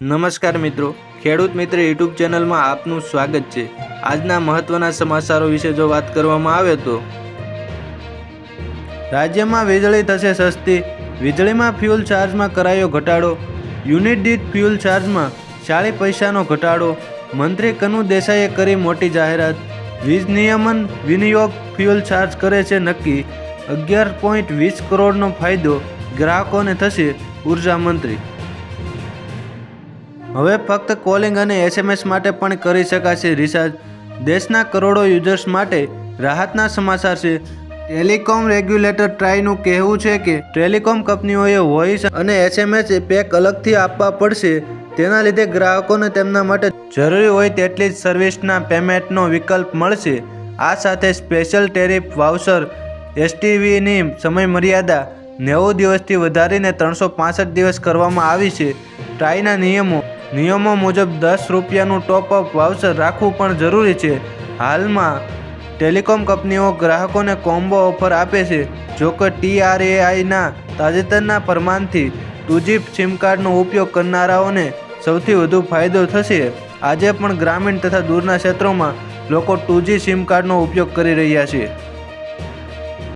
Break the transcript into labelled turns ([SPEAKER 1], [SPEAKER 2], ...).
[SPEAKER 1] નમસ્કાર મિત્રો. ખેડૂત મિત્ર યુટ્યુબ ચેનલમાં આપનું સ્વાગત છે. આજના મહત્વના સમાચારો વિશે જો વાત કરવામાં આવે તો રાજ્યમાં વીજળી થશે સસ્તી. વીજળીમાં ફ્યુલ ચાર્જમાં કરાયો ઘટાડો. યુનિટ દીઠ ફ્યુલ ચાર્જમાં ચાળીસ પૈસાનો ઘટાડો. મંત્રી કનુ દેસાઈએ કરી મોટી જાહેરાત. વીજ નિયમન વિનિયોગ ફ્યુલ ચાર્જ કરે છે નક્કી. અગિયાર પોઈન્ટ વીસ કરોડનો ફાયદો ગ્રાહકોને થશે ઊર્જા મંત્રી. હવે ફક્ત કોલિંગ અને એસએમએસ માટે પણ કરી શકાશે રિચાર્જ દેશના કરોડો યુઝર્સ માટે રાહતના સમાચાર છે. ટેલિકોમ રેગ્યુલેટર ટ્રાયનું કહેવું છે કે ટેલિકોમ કંપનીઓએ વોઇસ અને એસએમએસ પેક અલગથી આપવા પડશે. તેના લીધે ગ્રાહકોને તેમના માટે જરૂરી હોય તેટલી જ સર્વિસના પેમેન્ટનો વિકલ્પ મળશે. આ સાથે સ્પેશિયલ ટેરિફ વાઉચર એસટીવીની સમય મર્યાદા નેવું દિવસથી વધારીને ત્રણસો પાસઠ દિવસ કરવામાં આવી છે. ટ્રાયના નિયમો નિયમો મુજબ દસ રૂપિયાનું ટોપઅપ વાઉચર રાખવું પણ જરૂરી છે. હાલમાં ટેલિકોમ કંપનીઓ ગ્રાહકોને કોમ્બો ઓફર આપે છે જોકે ટીઆરએઆઈના તાજેતરના ફરમાનથી ટુજી સિમ કાર્ડનો ઉપયોગ કરનારાઓને સૌથી વધુ ફાયદો થશે. આજે પણ ગ્રામીણ તથા દૂરના ક્ષેત્રોમાં લોકો ટુજી સિમ કાર્ડનો ઉપયોગ કરી રહ્યા છે.